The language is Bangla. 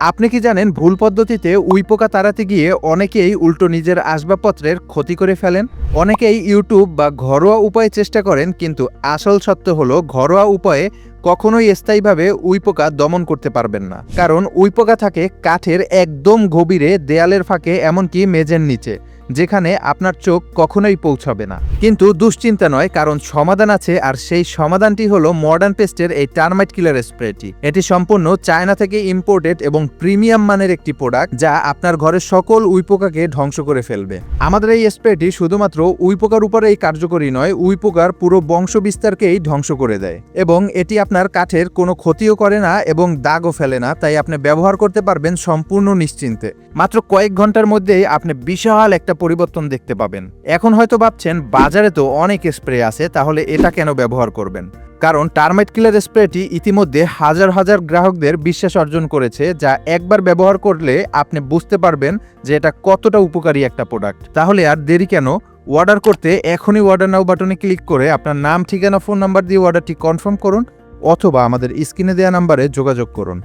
আপনি কি জানেন ভুল পদ্ধতিতে উইপোকা তাড়াতে গিয়ে অনেকেই উল্টো নিজের আসবাবপত্রের ক্ষতি করে ফেলেন? অনেকেই ইউটিউব বা ঘরোয়া উপায়ে চেষ্টা করেন, কিন্তু আসল সত্য হলো ঘরোয়া উপায়ে কখনোই স্থায়ীভাবে উইপোকা দমন করতে পারবেন না। কারণ উইপোকা থাকে কাঠের একদম গভীরে দেয়ালের ফাঁকে, এমনকি মেজের নিচে। যেখানে আপনার চোখ কখনোই পৌঁছাবে না। কিন্তু দুশ্চিন্তা নয়, কারণ সমাধান আছে, আর সেই সমাধানটি হলো মডার্ন পেস্টের এই টার্মাইট কিলার স্প্রেটি এটি সম্পূর্ণ চায়না থেকে ইম্পোর্টেড এবং প্রিমিয়াম মানের একটি প্রোডাক্ট যা আপনার ঘরের সকল উইপোকাকে ধ্বংস করে ফেলবে। আমাদের এই স্প্রেটি শুধুমাত্র উইপোকার উপরেই কার্যকরী নয়, উইপোকার পুরো বংশ বিস্তারকেই ধ্বংস করে দেয়। এবং এটি আপনার কাঠের কোনো ক্ষতিও করে না এবং দাগও ফেলে না, তাই আপনি ব্যবহার করতে পারবেন সম্পূর্ণ নিশ্চিন্তে। মাত্র কয়েক ঘণ্টার মধ্যেই আপনি বিশাল একটা পরিবর্তন দেখতে পাবেন। এখন হয়তো ভাবছেন, বাজারে তো অনেক স্প্রে আছে, তাহলে এটা কেন ব্যবহার করবেন? কারণ টার্মাইট কিলার স্প্রেটি ইতিমধ্যে হাজার হাজার গ্রাহকদের বিশ্বাস অর্জন করেছে, যা একবার ব্যবহার করলে আপনি বুঝতে পারবেন যে এটা কতটা উপকারী একটা প্রোডাক্ট। তাহলে আর দেরি কেন? অর্ডার করতে এখনই অর্ডার নাও বাটনে ক্লিক করে আপনার নাম, ঠিকানা, ফোন নাম্বার দিয়ে অর্ডারটি কনফার্ম করুন, অথবা আমাদের স্ক্রিনে দেওয়া নাম্বারে যোগাযোগ করুন।